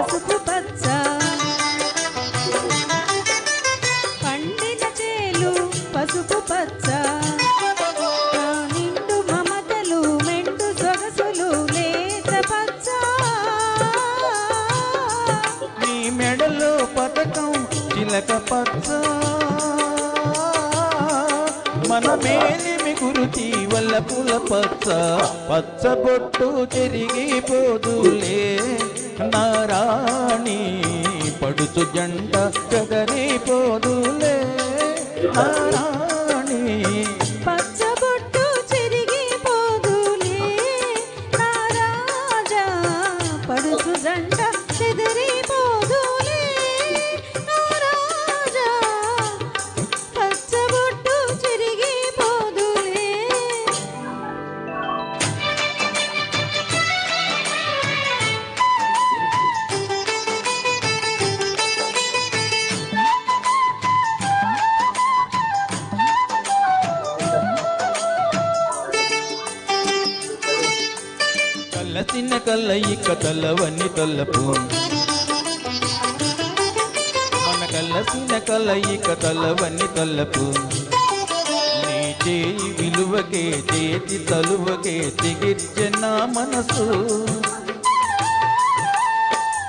పసుపు పచ్చ. పండిన చేలు పసుపు పచ్చ. నిండు మమతలు మెండు సొగసులు లేత పచ్చ. నీ మెడలో పథకం చిలక పచ్చ. మన మేలి గురుతి వల్ల పుల పచ్చ. పచ్చ పచ్చబొట్టు చెరిగిపోదులే నారా. పడుచు జంట చెదరిపోదులే నారాణి పచ్చబొట్టు చెరిగిపోదులే నా రాజా పడుచు జంట కలసిన కలయిక తలవని తలపు మన కలసిన కలయిక తలవని తలపు నీ చేయి విలువకే చేతి తలువకే తిగిర్చె నా మనసు.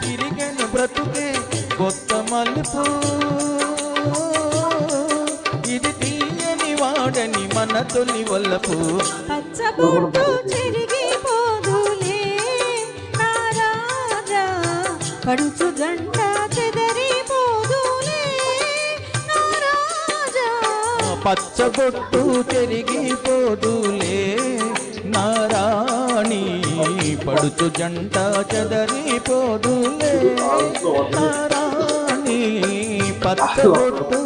తిరిగను బ్రతుకే కొత్త మలుపు. ఇది తీయని వాడని మన తొలి వల్లపు. పచ్చబొట్టు పడుచు జంట చెదరిపోదులే నా రాజా పచ్చబొట్టు చెరిగిపోదులే నారాణి పడుచు జంట చెదరిపోదులే నారాణి పచ్చబొట్టు